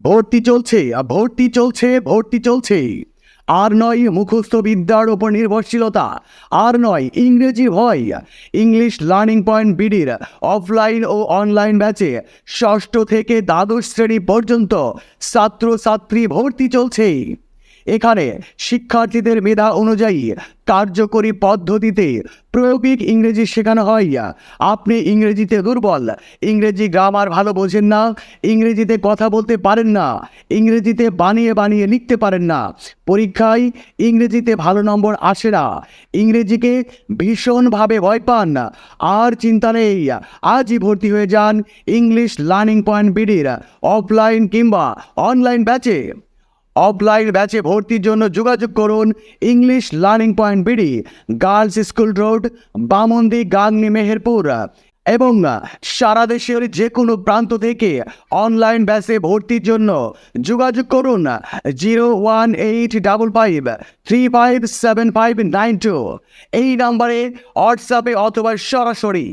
ভর্তি চলছে আর ভর্তি চলছে ভর্তি চলছে। আর নয় মুখস্থ বিদ্যার ওপর নির্ভরশীলতা, আর নয় ইংরেজি ভয়। ইংলিশ লার্নিং পয়েন্ট বিডির অফলাইন ও অনলাইন ব্যাচে ষষ্ঠ থেকে দ্বাদশ শ্রেণি পর্যন্ত ছাত্রছাত্রী ভর্তি চলছে। এখানে শিক্ষার্থীদের মেধা অনুযায়ী কার্যকরী পদ্ধতিতে প্রয়োগিক ইংরেজি শেখানো হয়। আপনি ইংরেজিতে দুর্বল, ইংরেজি গ্রামার ভালো বোঝেন না, ইংরেজিতে কথা বলতে পারেন না, ইংরেজিতে বানিয়ে বানিয়ে লিখতে পারেন না, পরীক্ষায় ইংরেজিতে ভালো নম্বর আসে না, ইংরেজিকে ভীষণভাবে ভয় পান, আর চিন্তা নেই, আজই ভর্তি হয়ে যান ইংলিশ লার্নিং পয়েন্ট বিডির অফলাইন কিংবা অনলাইন ব্যাচে। অফলাইন ব্যাচে ভর্তির জন্য যোগাযোগ করুন English learning point BD, girls school road, Bamondi, Gangni, Meherpur এবং সারা দেশের যে কোনো প্রান্ত থেকে অনলাইন ব্যাচে ভর্তির জন্য যোগাযোগ করুন zero one eight double five three five seven five nine two. এই নাম্বারে হোয়াটসঅ্যাপে অথবা সরাসরি